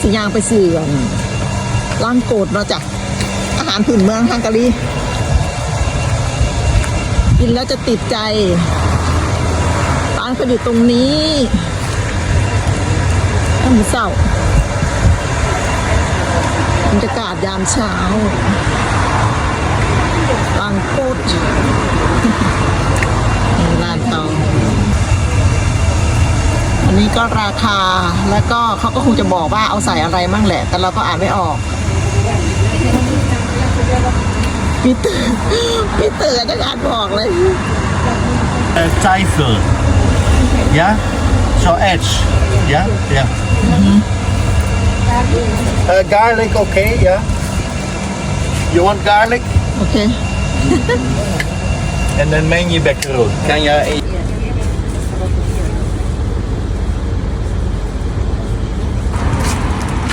สิยางไปซื้ออันล่างโกดเนาจ้ะอาหารพื้นเมืองฮังการีกินแล้วจะติดใจร้านเขาอยู่ตรงนี้ต้นเศร้าบรรยากาศยามเช้าล่างโกด ก็ราคา แล้วก็เขาก็คงจะบอกว่าเอาใส่อะไรมั่งแหละ แต่เราก็อ่านไม่ออกพี่เตอร์พี่เตอร์จะอ่านบอกเลย Uh, Teifel. Ja? Zo edge. Ja? Ja. Uh, garlic, okay, yeah. You want garlic? โอเค En dan meng je bekkerot. Kan je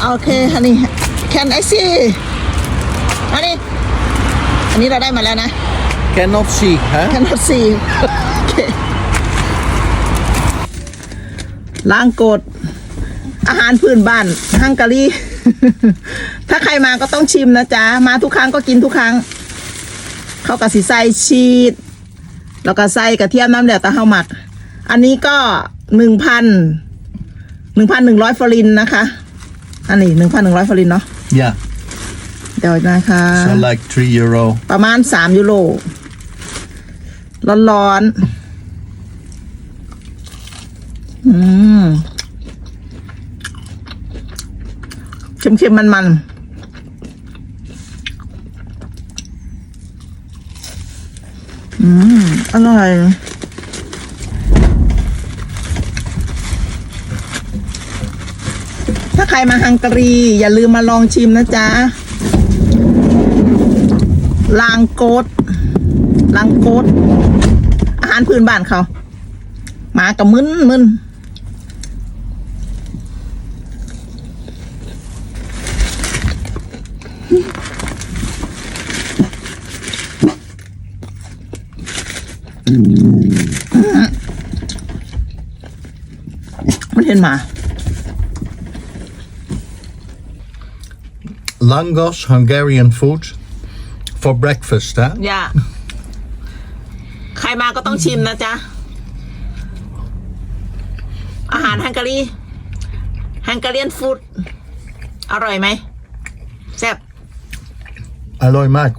in โอเคฮันนี่ can I see อันนี้อันนี้เราได้มาแล้วนะ cannot see, hè? cannot see โอเคล้างโกดอาหารพื้นบ้านฮังการี ถ้าใครมาก็ต้องชิมนะจ๊ะ มาทุกครั้งก็กินทุกครั้ง เขากะสิใส่ชีสแล้วก็ใส่กระเทียมน้ำเดือดตะเฮาหมัก อันนี้ก็หนึ่งพันหนึ่งพันหนึ่งร้อยฟอรินนะคะ อันนี้หนึ่งพันหนึ่งร้อยฟอรินเนาะ Ja. เดี๋ยวนะคะ So like 3 euro. ประมาณสามยูโรร้อนๆอืมเค็มๆมันๆอืม อร่อย ถ้า ใครมาฮังการี อย่าลืมมาลองชิมนะจ๊ะลางโกดลางโกดอาหารพื้นบ้านเขาหมากับมึนมึนมันเห็นหมา Langos, Hungarian food. For breakfast, hè? อย่าใครมาก็ต้องชิมนะจ๊ะ อาหารฮังการีฮังการีนฟู้ดอร่อยไหมแซ่บ Alloy maak.